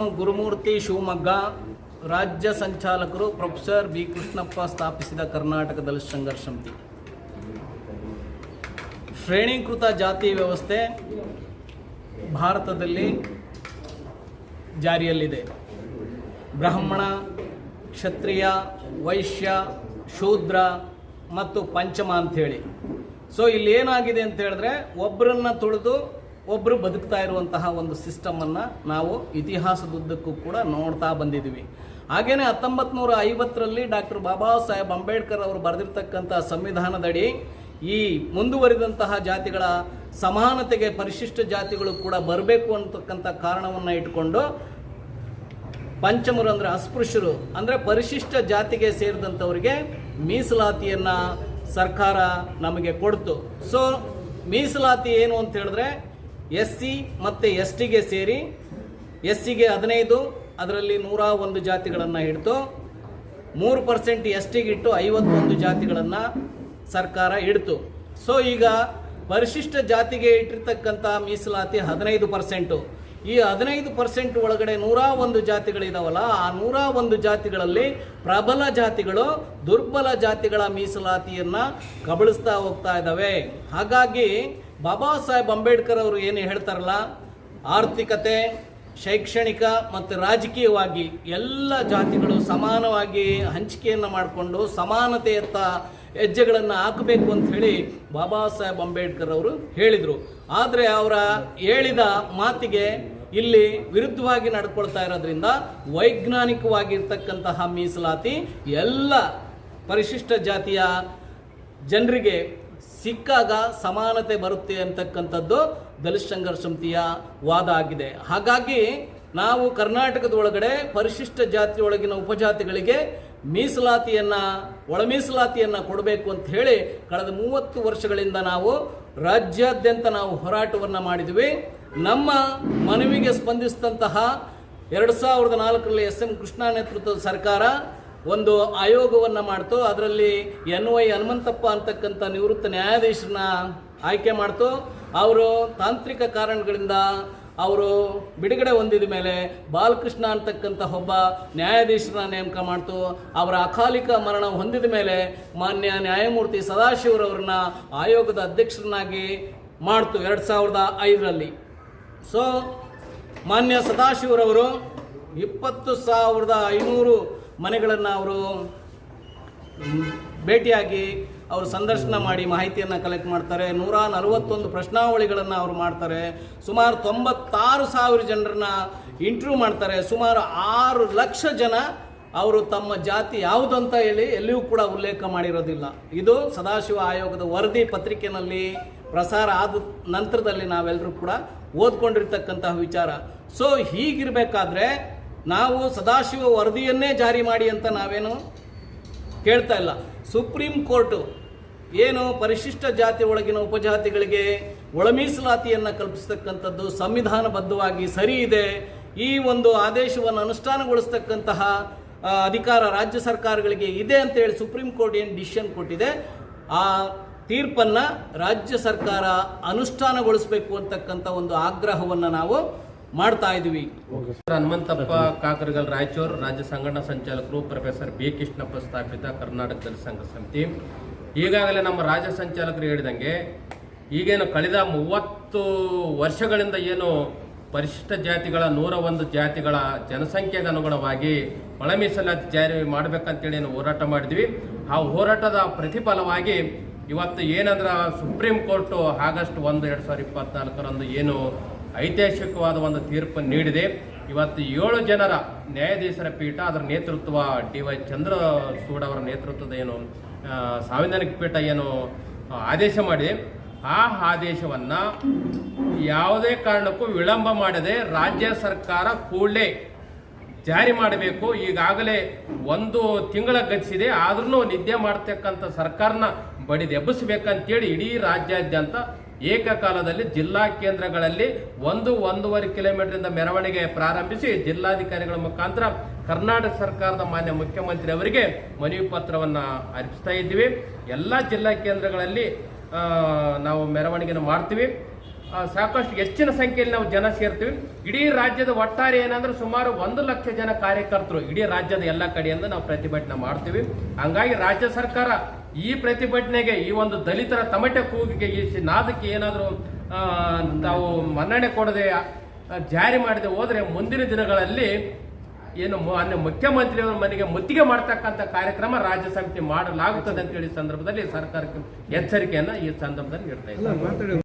ಗುರುಮೂರ್ತಿ ಶಿವಮೊಗ್ಗ ರಾಜ್ಯ ಸಂಚಾಲಕರು professor B Krishnappa ಸ್ಥಾಪಿಸಿದ ಕರ್ನಾಟಕ ದಲಿತ ಸಂಘರ್ಷ ಸಮಿತಿ. ಶ್ರೇಣೀಕೃತ ಜಾತಿ ವ್ಯವಸ್ಥೆ ಭಾರತದಲ್ಲಿ ಜಾರಿಯಲ್ಲಿದೆ. ಬ್ರಾಹ್ಮಣ, ಕ್ಷತ್ರಿಯ, ವೈಶ್ಯ, ಶೂದ್ರ ಮತ್ತು ಪಂಚಮ ಅಂಥೇಳಿ. ಸೊ ಇಲ್ಲಿ ಏನಾಗಿದೆ ಅಂತ ಹೇಳಿದ್ರೆ ಒಬ್ಬರನ್ನ ತುಳಿದು ಒಬ್ಬರು ಬದುಕ್ತಾ ಇರುವಂತಹ ಒಂದು ಸಿಸ್ಟಮನ್ನು ನಾವು ಇತಿಹಾಸದುದ್ದಕ್ಕೂ ಕೂಡ ನೋಡ್ತಾ ಬಂದಿದ್ದೀವಿ. ಹಾಗೇನೆ ಹತ್ತೊಂಬತ್ತು ನೂರ ಐವತ್ತರಲ್ಲಿ ಡಾಕ್ಟರ್ ಬಾಬಾ ಸಾಹೇಬ್ ಅಂಬೇಡ್ಕರ್ ಅವರು ಬರೆದಿರ್ತಕ್ಕಂಥ ಸಂವಿಧಾನದಡಿ ಈ ಮುಂದುವರಿದಂತಹ ಜಾತಿಗಳ ಸಮಾನತೆಗೆ ಪರಿಶಿಷ್ಟ ಜಾತಿಗಳು ಕೂಡ ಬರಬೇಕು ಅಂತಕ್ಕಂಥ ಕಾರಣವನ್ನು ಇಟ್ಕೊಂಡು ಪಂಚಮರು ಅಂದರೆ ಅಸ್ಪೃಶ್ಯರು ಅಂದರೆ ಪರಿಶಿಷ್ಟ ಜಾತಿಗೆ ಸೇರಿದಂಥವರಿಗೆ ಮೀಸಲಾತಿಯನ್ನು ಸರ್ಕಾರ ನಮಗೆ ಕೊಡ್ತು. ಸೊ ಮೀಸಲಾತಿ ಏನು ಅಂತ ಹೇಳಿದ್ರೆ ಎಸ್ ಸಿ ಮತ್ತು ಎಸ್ ಟಿಗೆ ಸೇರಿ ಎಸ್ ಸಿಗೆ ಹದಿನೈದು, ಅದರಲ್ಲಿ ನೂರ ಒಂದು ಜಾತಿಗಳನ್ನು ಹಿಡಿದು ಮೂರು ಪರ್ಸೆಂಟ್ ಎಸ್ ಟಿಗಿಟ್ಟು ಐವತ್ತೊಂದು ಜಾತಿಗಳನ್ನು ಸರ್ಕಾರ ಇಡ್ತು ಸೊ ಈಗ ಪರಿಶಿಷ್ಟ ಜಾತಿಗೆ ಇಟ್ಟಿರ್ತಕ್ಕಂಥ ಮೀಸಲಾತಿ ಹದಿನೈದು ಪರ್ಸೆಂಟು ಈ ಹದಿನೈದು ಪರ್ಸೆಂಟ್ ಒಳಗಡೆ ನೂರ ಒಂದು ಜಾತಿಗಳಿದಾವಲ್ಲ, ಆ ನೂರ ಒಂದು ಜಾತಿಗಳಲ್ಲಿ ಪ್ರಬಲ ಜಾತಿಗಳು ದುರ್ಬಲ ಜಾತಿಗಳ ಮೀಸಲಾತಿಯನ್ನ ಕಬಳಿಸ್ತಾ ಹೋಗ್ತಾ ಇದ್ದಾವೆ ಹಾಗಾಗಿ ಬಾಬಾ ಸಾಹೇಬ್ ಅಂಬೇಡ್ಕರ್ ಅವರು ಏನು ಹೇಳ್ತಾರಲ್ಲ, ಆರ್ಥಿಕತೆ, ಶೈಕ್ಷಣಿಕ ಮತ್ತು ರಾಜಕೀಯವಾಗಿ ಎಲ್ಲ ಜಾತಿಗಳು ಸಮಾನವಾಗಿ ಹಂಚಿಕೆಯನ್ನು ಮಾಡಿಕೊಂಡು ಸಮಾನತೆಯತ್ತ ಹೆಜ್ಜೆಗಳನ್ನು ಹಾಕಬೇಕು ಅಂತ ಹೇಳಿ ಬಾಬಾ ಸಾಹೇಬ್ ಅಂಬೇಡ್ಕರ್ ಅವರು ಹೇಳಿದರು. ಆದರೆ ಅವರ ಹೇಳಿದ ಮಾತಿಗೆ ಇಲ್ಲಿ ವಿರುದ್ಧವಾಗಿ ನಡ್ಕೊಳ್ತಾ ಇರೋದ್ರಿಂದ ವೈಜ್ಞಾನಿಕವಾಗಿರ್ತಕ್ಕಂತಹ ಮೀಸಲಾತಿ ಎಲ್ಲ ಪರಿಶಿಷ್ಟ ಜಾತಿಯ ಜನರಿಗೆ ಸಿಕ್ಕಾಗ ಸಮಾನತೆ ಬರುತ್ತೆ ಅಂತಕ್ಕಂಥದ್ದು ದಲಿತ ಸಂಘರ್ಷ ಸಮಿತಿಯ ವಾದ ಆಗಿದೆ. ಹಾಗಾಗಿ ನಾವು ಕರ್ನಾಟಕದ ಒಳಗಡೆ ಪರಿಶಿಷ್ಟ ಜಾತಿಯೊಳಗಿನ ಉಪಜಾತಿಗಳಿಗೆ ಮೀಸಲಾತಿಯನ್ನ ಒಳ ಮೀಸಲಾತಿಯನ್ನ ಕೊಡಬೇಕು ಅಂತ ಹೇಳಿ ಕಳೆದ ಮೂವತ್ತು ವರ್ಷಗಳಿಂದ ನಾವು ರಾಜ್ಯಾದ್ಯಂತ ನಾವು ಹೋರಾಟವನ್ನು ಮಾಡಿದ್ವಿ. ನಮ್ಮ ಮನವಿಗೆ ಸ್ಪಂದಿಸಿದಂತಹ ಎರಡು ಸಾವಿರದ ನಾಲ್ಕರಲ್ಲಿ ಎಸ್ ಎಂ ಕೃಷ್ಣ ನೇತೃತ್ವದ ಸರ್ಕಾರ ಒಂದು ಆಯೋಗವನ್ನು ಮಾಡ್ತು, ಅದರಲ್ಲಿ ಎನ್ ವೈ ಹನುಮಂತಪ್ಪ ಅಂತಕ್ಕಂಥ ನಿವೃತ್ತ ನ್ಯಾಯಾಧೀಶರನ್ನ ಆಯ್ಕೆ ಮಾಡ್ತು, ಅವರು ತಾಂತ್ರಿಕ ಕಾರಣಗಳಿಂದ ಅವರು ಬಿಡುಗಡೆ ಹೊಂದಿದ ಮೇಲೆ ಬಾಲಕೃಷ್ಣ ಅಂತಕ್ಕಂಥ ಒಬ್ಬ ನ್ಯಾಯಾಧೀಶರನ್ನ ನೇಮಕ ಮಾಡ್ತು, ಅವರ ಅಕಾಲಿಕ ಮರಣ ಹೊಂದಿದ ಮೇಲೆ ಮಾನ್ಯ ನ್ಯಾಯಮೂರ್ತಿ ಸದಾಶಿವರವ್ರನ್ನ ಆಯೋಗದ ಅಧ್ಯಕ್ಷರನ್ನಾಗಿ ಮಾಡ್ತು ಎರಡು ಸಾವಿರದ ಐದರಲ್ಲಿ. ಸೊ ಮಾನ್ಯ ಸದಾಶಿವರವರು ಇಪ್ಪತ್ತು ಸಾವಿರದ ಐನೂರು ಮನೆಗಳನ್ನು ಅವರು ಭೇಟಿಯಾಗಿ ಅವರು ಸಂದರ್ಶನ ಮಾಡಿ ಮಾಹಿತಿಯನ್ನು ಕಲೆಕ್ಟ್ ಮಾಡ್ತಾರೆ. ನೂರ ನಲವತ್ತೊಂದು ಪ್ರಶ್ನಾವಳಿಗಳನ್ನು ಅವರು ಮಾಡ್ತಾರೆ. ಸುಮಾರು ತೊಂಬತ್ತಾರು ಸಾವಿರ ಜನರನ್ನ ಇಂಟರ್ವ್ಯೂ ಮಾಡ್ತಾರೆ. ಸುಮಾರು ಆರು ಲಕ್ಷ ಜನ ಅವರು ತಮ್ಮ ಜಾತಿ ಯಾವುದು ಅಂತ ಹೇಳಿ ಎಲ್ಲಿಯೂ ಕೂಡ ಉಲ್ಲೇಖ ಮಾಡಿರೋದಿಲ್ಲ. ಇದು ಸದಾಶಿವ ಆಯೋಗದ ವರದಿ ಪತ್ರಿಕೆಯಲ್ಲಿ ಪ್ರಸಾರ ಆದ ನಂತರದಲ್ಲಿ ನಾವೆಲ್ಲರೂ ಕೂಡ ಓದ್ಕೊಂಡಿರ್ತಕ್ಕಂತಹ ವಿಚಾರ. ಸೊ ಹೀಗಿರಬೇಕಾದ್ರೆ ನಾವು ಸದಾಶಿವ ವರದಿಯನ್ನೇ ಜಾರಿ ಮಾಡಿ ಅಂತ ನಾವೇನು ಕೇಳ್ತಾ ಇಲ್ಲ. ಸುಪ್ರೀಂ ಕೋರ್ಟು ಏನು ಪರಿಶಿಷ್ಟ ಜಾತಿ ಒಳಗಿನ ಉಪಜಾತಿಗಳಿಗೆ ಒಳ ಮೀಸಲಾತಿಯನ್ನು ಕಲ್ಪಿಸ್ತಕ್ಕಂಥದ್ದು ಸಂವಿಧಾನಬದ್ಧವಾಗಿ ಸರಿ ಇದೆ. ಈ ಒಂದು ಆದೇಶವನ್ನು ಅನುಷ್ಠಾನಗೊಳಿಸ್ತಕ್ಕಂತಹ ಅಧಿಕಾರ ರಾಜ್ಯ ಸರ್ಕಾರಗಳಿಗೆ ಇದೆ ಅಂತ ಹೇಳಿ ಸುಪ್ರೀಂ ಕೋರ್ಟ್ ಏನು ಡಿಸಿಷನ್ ಕೊಟ್ಟಿದೆ. ಆ ತೀರ್ಪನ್ನು ರಾಜ್ಯ ಸರ್ಕಾರ ಅನುಷ್ಠಾನಗೊಳಿಸಬೇಕು ಅಂತಕ್ಕಂಥ ಒಂದು ಆಗ್ರಹವನ್ನು ನಾವು ಮಾಡ್ತಾ ಇದೀವಿ. ಹನುಮಂತಪ್ಪ ಕಾಕರಗಲ್ ರಾಯಚೂರು ರಾಜ್ಯ ಸಂಘಟನಾ ಸಂಚಾಲಕರು ಪ್ರೊಫೆಸರ್ ಬಿ ಕೃಷ್ಣಪ್ಪ ಸ್ಥಾಪಿತ ಕರ್ನಾಟಕ ಸಂಘ ಸಮಿತಿ. ಈಗಾಗಲೇ ನಮ್ಮ ರಾಜ್ಯ ಸಂಚಾಲಕರು ಹೇಳಿದಂಗೆ ಈಗೇನು ಕಳೆದ ಮೂವತ್ತು ವರ್ಷಗಳಿಂದ ಏನು ಪರಿಶಿಷ್ಟ ಜಾತಿಗಳ ನೂರ ಒಂದು ಜಾತಿಗಳ ಜನಸಂಖ್ಯೆಗೆ ಅನುಗುಣವಾಗಿ ಒಳ ಮೀಸಲಾತಿ ಜಾರಿ ಮಾಡಬೇಕಂತೇಳಿ ಏನು ಹೋರಾಟ ಮಾಡಿದ್ವಿ. ಆ ಹೋರಾಟದ ಪ್ರತಿಫಲವಾಗಿ ಇವತ್ತು ಏನಂದ್ರೆ ಸುಪ್ರೀಂ ಕೋರ್ಟು ಆಗಸ್ಟ್ ಒಂದು ಎರಡು ಸಾವಿರದ ಇಪ್ಪತ್ನಾಲ್ಕರಂದು ಏನು ಐತಿಹಾಸಿಕವಾದ ಒಂದು ತೀರ್ಪು ನೀಡಿದೆ. ಇವತ್ತು ಏಳು ಜನರ ನ್ಯಾಯಾಧೀಶರ ಪೀಠ ಅದರ ನೇತೃತ್ವ ಡಿ ವೈ ಚಂದ್ರಚೂಡ್ ಅವರ ನೇತೃತ್ವದ ಏನು ಸಾಂವಿಧಾನಿಕ ಪೀಠ ಏನು ಆದೇಶ ಮಾಡಿದೆ. ಆ ಆದೇಶವನ್ನು ಯಾವುದೇ ಕಾರಣಕ್ಕೂ ವಿಳಂಬ ಮಾಡದೆ ರಾಜ್ಯ ಸರ್ಕಾರ ಕೂಡಲೇ ಜಾರಿ ಮಾಡಬೇಕು. ಈಗಾಗಲೇ ಒಂದು ತಿಂಗಳ ಗತಿಸಿದೆ. ಆದ್ರೂ ನಿದ್ದೆ ಮಾಡ್ತಕ್ಕಂಥ ಸರ್ಕಾರನ ಬಡಿದೆಬ್ಬಿಸ್ಬೇಕಂತೇಳಿ ಇಡೀ ರಾಜ್ಯಾದ್ಯಂತ ಏಕಕಾಲದಲ್ಲಿ ಜಿಲ್ಲಾ ಕೇಂದ್ರಗಳಲ್ಲಿ ಒಂದು ಒಂದೂವರೆ ಕಿಲೋಮೀಟರಿಂದ ಮೆರವಣಿಗೆ ಪ್ರಾರಂಭಿಸಿ ಜಿಲ್ಲಾಧಿಕಾರಿಗಳ ಮುಖಾಂತರ ಕರ್ನಾಟಕ ಸರ್ಕಾರದ ಮಾನ್ಯ ಮುಖ್ಯಮಂತ್ರಿ ಅವರಿಗೆ ಮನವಿ ಪತ್ರವನ್ನು ಅರ್ಪಿಸ್ತಾ ಇದ್ದೀವಿ. ಎಲ್ಲ ಜಿಲ್ಲಾ ಕೇಂದ್ರಗಳಲ್ಲಿ ನಾವು ಮೆರವಣಿಗೆನ ಮಾಡ್ತೀವಿ. ಸಾಕಷ್ಟು ಹೆಚ್ಚಿನ ಸಂಖ್ಯೆಯಲ್ಲಿ ನಾವು ಜನ ಸೇರ್ತೀವಿ. ಇಡೀ ರಾಜ್ಯದ ಒಟ್ಟಾರೆ ಏನಂದ್ರೆ ಸುಮಾರು ಒಂದು ಲಕ್ಷ ಜನ ಕಾರ್ಯಕರ್ತರು ಇಡೀ ರಾಜ್ಯದ ಎಲ್ಲ ಕಡೆಯಿಂದ ನಾವು ಪ್ರತಿಭಟನೆ ಮಾಡ್ತೀವಿ. ಹಂಗಾಗಿ ರಾಜ್ಯ ಸರ್ಕಾರ ಈ ಪ್ರತಿಭಟನೆಗೆ, ಈ ಒಂದು ದಲಿತರ ತಮಟೆ ಕೂಗಿಗೆ, ಈ ನಾದಕ್ಕೆ ಏನಾದರೂ ತಾವು ಮನ್ನಣೆ ಕೊಡದೆ ಜಾರಿ ಮಾಡದೆ ಹೋದರೆ ಮುಂದಿನ ದಿನಗಳಲ್ಲಿ ಏನು ಮುಖ್ಯಮಂತ್ರಿ ಮುಖ್ಯಮಂತ್ರಿಯವರ ಮನೆಗೆ ಮುತ್ತಿಗೆ ಮಾಡ್ತಕ್ಕಂಥ ಕಾರ್ಯಕ್ರಮ ರಾಜ್ಯ ಸಮಿತಿ ಮಾಡಲಾಗುತ್ತದೆ ಅಂತೇಳಿ ಹೇಳಿ ಸಂದರ್ಭದಲ್ಲಿ ಸರ್ಕಾರಕ್ಕೆ ಎಚ್ಚರಿಕೆಯನ್ನು ಈ ಸಂದರ್ಭದಲ್ಲಿ ನೀಡ್ತಾ ಇದ್ದಾರೆ.